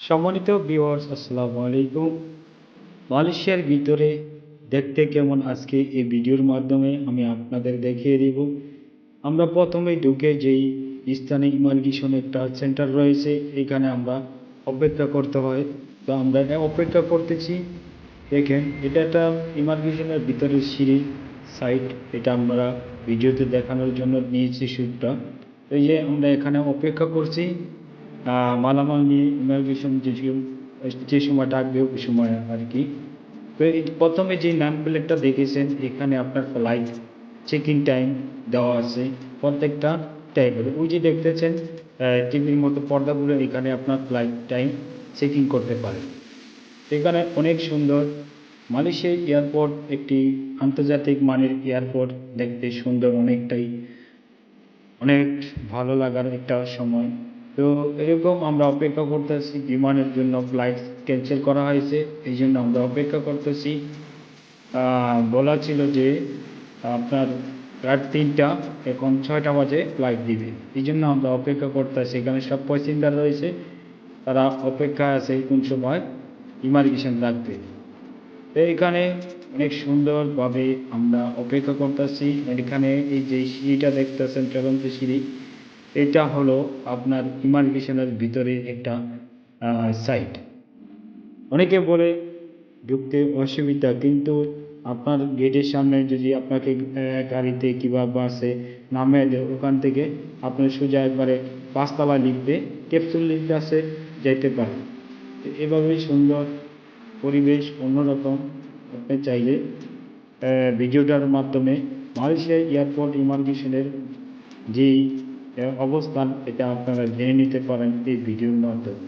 সম্মানিত ভিউয়ার্স আসসালামু আলাইকুম। মালয়েশিয়ার ভিতরে দেখতে কেমন আজকে এই ভিডিওর মাধ্যমে আমি আপনাদের দেখিয়ে দিব। আমরা প্রথমে ঢুকে যেই স্থানে ইমার্গেশন একটা সেন্টার রয়েছে, এখানে আমরা অপেক্ষা করতে হয়। তো আমরা অপেক্ষা করতেছি। দেখেন, এটা একটা ইমার্গেশনের ভিতরের সিঁড়ি সাইট এটা আমরা ভিডিওতে দেখানোর জন্য নিয়েছি শ্যুটটা এই যে আমরা এখানে অপেক্ষা করছি। মালামাল নিয়ে যে সম- যে সময় ডাকবে ওই সময় আর কি তো প্রথমে যে নাম প্লেটটা দেখেছেন এখানে আপনার ফ্লাইট চেকিং টাইম দেওয়া আছে প্রত্যেকটা টাইমের ওই যে দেখতেছেন টিভির মতো পর্দাগুলো এখানে আপনার ফ্লাইট টাইম চেকিং করতে পারেন এখানে অনেক সুন্দর মালয়েশিয়া এয়ারপোর্ট একটি আন্তর্জাতিক মানের এয়ারপোর্ট দেখতে সুন্দর অনেকটাই অনেক ভালো লাগার একটা সময় তো এরকম আমরা অপেক্ষা করতেছি, বিমানের জন্য ফ্লাইট ক্যান্সেল করা হয়েছে, এই জন্য আমরা অপেক্ষা করতেছি। বলা ছিল যে আপনার রাত তিনটা, এখন ছয়টা বাজে ফ্লাইট দিবে। এই জন্য আমরা অপেক্ষা করতেছি। এখানে সব প্যাসেঞ্জার রয়েছে, তারা অপেক্ষায় আছে কোন সময় ইমার্গেশন রাখবে তো এখানে অনেক সুন্দরভাবে আমরা অপেক্ষা করতেছি। এখানে এই যে সিঁড়িটা দেখতেছেন, চলন্ত সিঁড়ি এটা হলো আপনার ইমার্গেশনের ভিতরে একটা সাইট অনেকে বলে ঢুকতে অসুবিধা, কিন্তু আপনার গেটের সামনে যদি আপনাকে গাড়িতে কিংবা বাসে দেয়, ওখান থেকে আপনি সোজা একবারে পাঁচতলা লিখবে ক্যাপসুল লিখতে আসে যেতে পারেন। তো এভাবেই সুন্দর পরিবেশ, অন্যরকম। আপনি চাইলে ভিডিওটার মাধ্যমে মালয়েশিয়া এয়ারপোর্ট ইমার্গেশনের যেই আহ, অবস্থান এটা আপনারা জেনে নিতে পারেন এই ভিডিওর মাধ্যমে